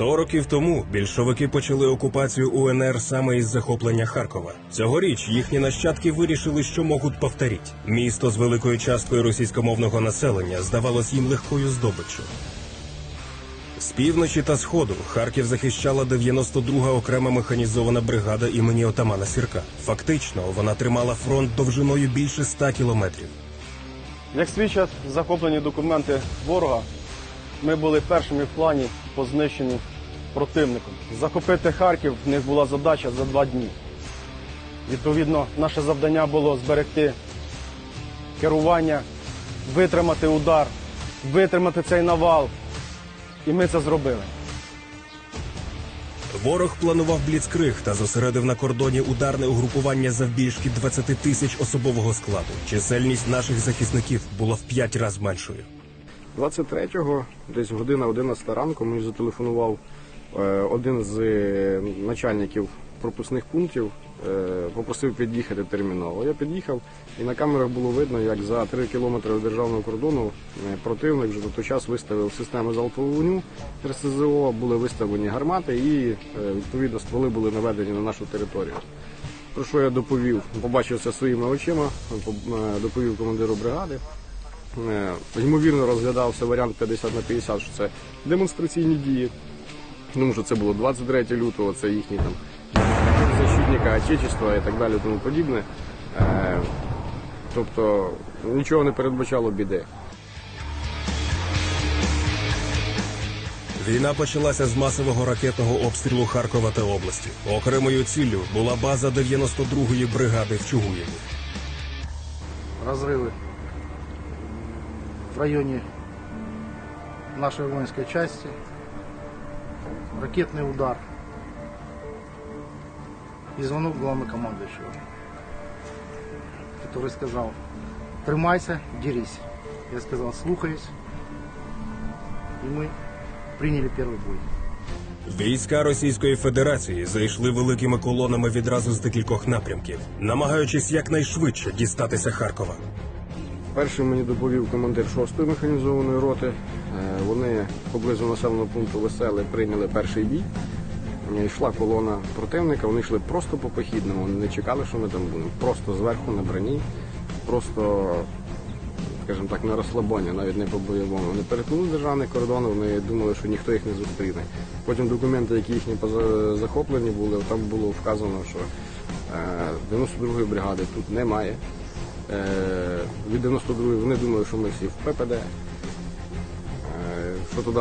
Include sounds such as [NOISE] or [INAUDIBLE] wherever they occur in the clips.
Сто років тому більшовики почали окупацію УНР саме із захоплення Харкова. Цьогоріч їхні нащадки вирішили, що можуть повторіть. Місто з великою часткою російськомовного населення здавалось їм легкою здобиччю. З півночі та сходу Харків захищала 92-га окрема механізована бригада імені отамана Сірка. Фактично, вона тримала фронт довжиною більше 100 кілометрів. Як свідчать захоплені документи ворога, ми були першими в плані по знищенню противником. Захопити Харків в них була задача за два дні. Відповідно, наше завдання було зберегти керування, витримати удар, витримати цей навал. І ми це зробили. Ворог планував бліцкриг та зосередив на кордоні ударне угрупування завбільшки 20 тисяч особового складу. Чисельність наших захисників була в п'ять разів меншою. 23-го, десь година 11 ранку, мені зателефонував е, один з е, начальників пропускних пунктів, е, попросив під'їхати терміново. Я під'їхав, і на камерах було видно, як за 3 кілометри від державного кордону противник вже на той час виставив системи залпового вогню РСЗО, були виставлені гармати і відповідно стволи були наведені на нашу територію. Про що я доповів, побачив це своїми очима, по- доповів командиру бригади. Е, Ймовірно, розглядався варіант 50 на 50, що це демонстраційні дії. Тому що це було 23 лютого, це їхні там защитника Отечества і так далі, тому подібне. Е, Тобто нічого не передбачало біди. Війна почалася з масового ракетного обстрілу Харкова та області. Окремою ціллю була база 92-ї бригади в Чугуєві. разрывы в районе нашей воинской части, ракетный удар и звонок главнокомандующего, который сказал, тримайся, дерись. Я сказал, слухаюсь, и мы приняли первый бой. Війська Російської Федерації зайшли великими колонами відразу з декількох напрямків, намагаючись якнайшвидше дістатися Харкова. Першим мені доповів командир 6-ї механізованої роти. Е, Вони поблизу населеного пункту Веселе прийняли перший бій. Е, Йшла колона противника, вони йшли просто по похідному, вони не чекали, що ми там будемо. Просто зверху на броні, просто, скажімо так, на розслабоні, навіть не по бойовому. Вони перетнули державний кордон, вони думали, що ніхто їх не зустріне. Потім документи, які їхні захоплені були, там було вказано, що е, 92-ї бригади тут немає. Е, Від 92-ї вони думали, що ми всі в ППД. Е, Що туди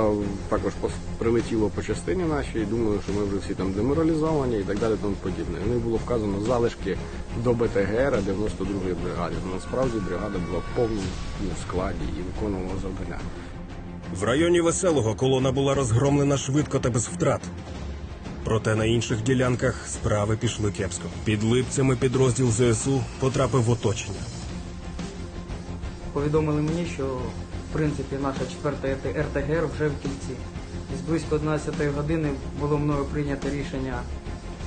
також прилетіло по частині нашій, думали, що ми вже всі там деморалізовані і так далі тому подібне. В них було вказано залишки до БТГР 92-ї бригади. Насправді бригада була в повному складі і виконувала завдання. В районі Веселого колона була розгромлена швидко та без втрат. Проте на інших ділянках справи пішли кепсько. Під липцями підрозділ ЗСУ потрапив в оточення. Повідомили мені, що в принципі наша четверта РТГР вже в кільці. Десь близько 11 години було мною прийнято рішення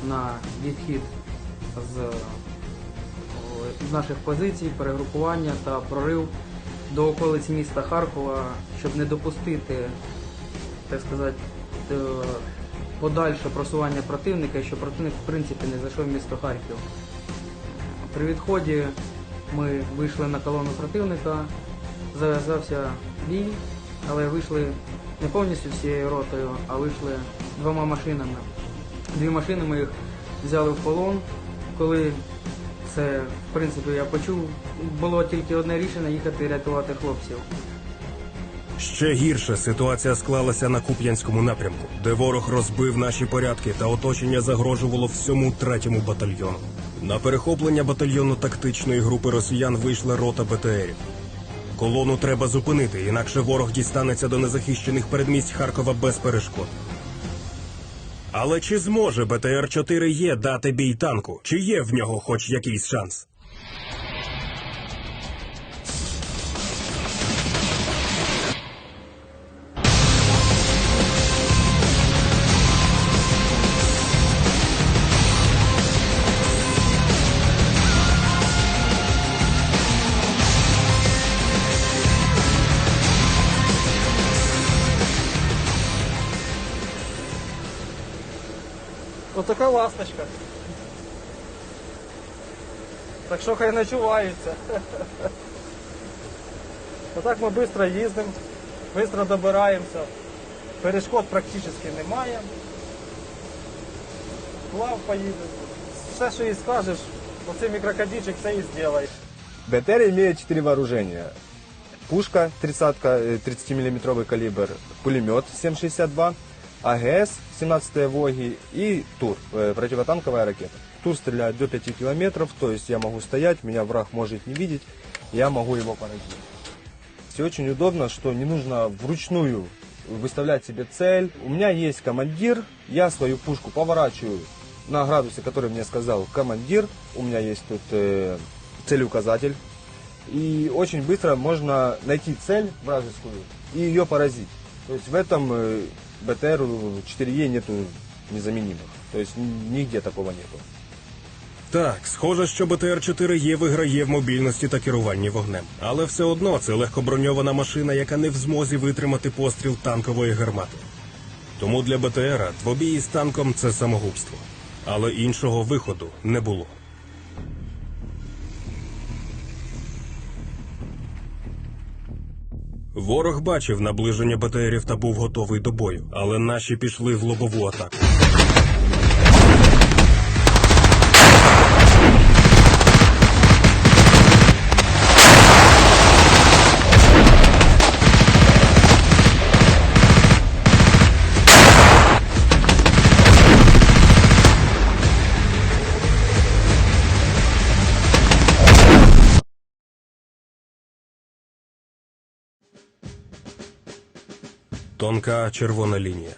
на відхід з з наших позицій, перегрупування та прорив до околиць міста Харкова, щоб не допустити, так сказати, е, подальше просування противника, і щоб противник в принципі не зайшов в місто Харків. При відході ми вийшли на колону противника, зав'язався бій, але вийшли не повністю всією ротою, а вийшли двома машинами. Дві машини ми їх взяли в полон. Коли це, в принципі, я почув, було тільки одне рішення їхати рятувати хлопців. Ще гірше ситуація склалася на Куп'янському напрямку, де ворог розбив наші порядки та оточення загрожувало всьому третьому батальйону. На перехоплення батальйону тактичної групи росіян вийшла рота БТРів. Колону треба зупинити, інакше ворог дістанеться до незахищених передмість Харкова без перешкод. Але чи зможе БТР-4 Е дати бій танку? Чи є в нього хоч якийсь шанс? Отака ласточка. Так що хай [LAUGHS] начуваються. Отак ми швидко їздимо, швидко добираємося. Перешкод практично немає. Плав поїде. Все, що їй скажеш, оцей мікрокодічик все і зробить. БТР имеет четыре вооружения. Пушка 30 30-мм калибр, пулемет 7,62, АГС 17 Воги и ТУР, э, противотанковая ракета. ТУР стреляет до 5 километров, то есть я могу стоять, меня враг может не видеть, я могу его поразить. Все очень удобно, что не нужно вручную выставлять себе цель. У меня есть командир, я свою пушку поворачиваю на градусе, который мне сказал командир. У меня есть тут э, целеуказатель. И очень быстро можно найти цель вражескую и ее поразить. То есть в этом э, БТР 4Е нету незаменимых. То есть нигде такого нету. Так, схоже, що БТР-4Є виграє в мобільності та керуванні вогнем. Але все одно це легкоброньована машина, яка не в змозі витримати постріл танкової гармати. Тому для БТРа двобій із танком це самогубство. Але іншого виходу не було. Ворог бачив наближення БТРів та був готовий до бою, але наші пішли в лобову атаку. Тонка червона лінія.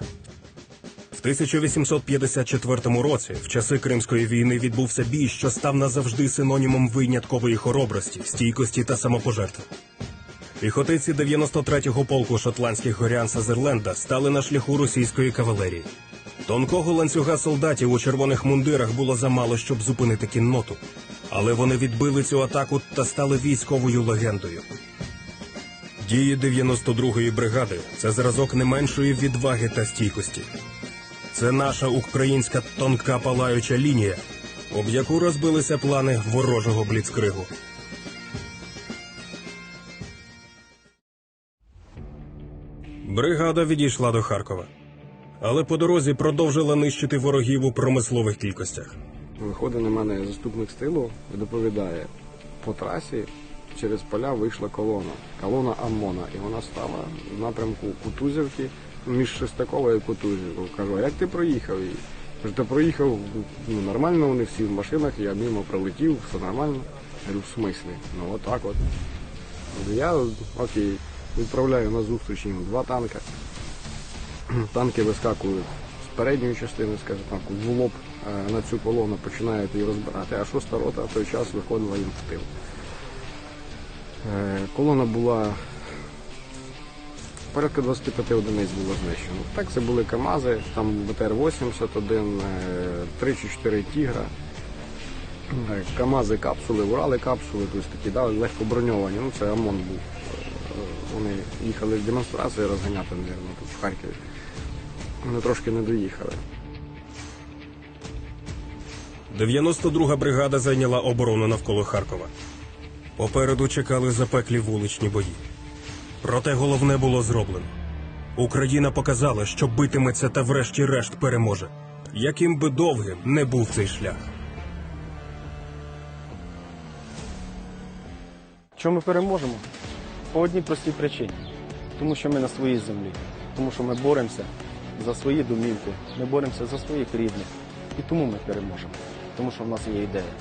В 1854 році, в часи Кримської війни, відбувся бій, що став назавжди синонімом виняткової хоробрості, стійкості та самопожертви. Піхотиці 93-го полку шотландських горян Сазерленда стали на шляху російської кавалерії. Тонкого ланцюга солдатів у червоних мундирах було замало, щоб зупинити кінноту. Але вони відбили цю атаку та стали військовою легендою. Дії 92-ї бригади це зразок не меншої відваги та стійкості. Це наша українська тонка палаюча лінія, об яку розбилися плани ворожого бліцкригу. Бригада відійшла до Харкова, але по дорозі продовжила нищити ворогів у промислових кількостях. Виходить на мене заступник стилу і доповідає, по трасі через поля вийшла колона. Колона ОМОНа. І вона стала в напрямку Кутузівки між Шестаковою і Кутузівкою. Кажу, а як ти проїхав її? Кажу, ти проїхав ну, нормально, вони всі в машинах, я мимо пролетів, все нормально. Я говорю, в смислі? Ну отак от. Я окей, відправляю на зустріч їм два танка. Танки вискакують з передньої частини, скажімо так, в лоб е, на цю колону починають її розбирати, а шоста рота в той час виходила їм в тил. Е, Колона була порядка 25 одиниць було знищено. Так це були КАМАЗи, там БТР-81, е, 3 чи 4 Тігра. Е, КАМАЗи капсули, Урали капсули, тобто такі да, легко броньовані. Ну це ОМОН був. Е, Вони їхали з демонстрації розганяти, мабуть, тут в Харкові. Вони трошки не доїхали. 92-га бригада зайняла оборону навколо Харкова. Попереду чекали запеклі вуличні бої. Проте головне було зроблено. Україна показала, що битиметься та врешті-решт переможе. Яким би довгим не був цей шлях. Чому ми переможемо? По одній простій причині. Тому що ми на своїй землі. Тому що ми боремося за свої домівки, ми боремося за своїх рідних. І тому ми переможемо. Тому що в нас є ідея.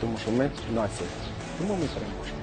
Тому що ми нація. Тому ми переможемо.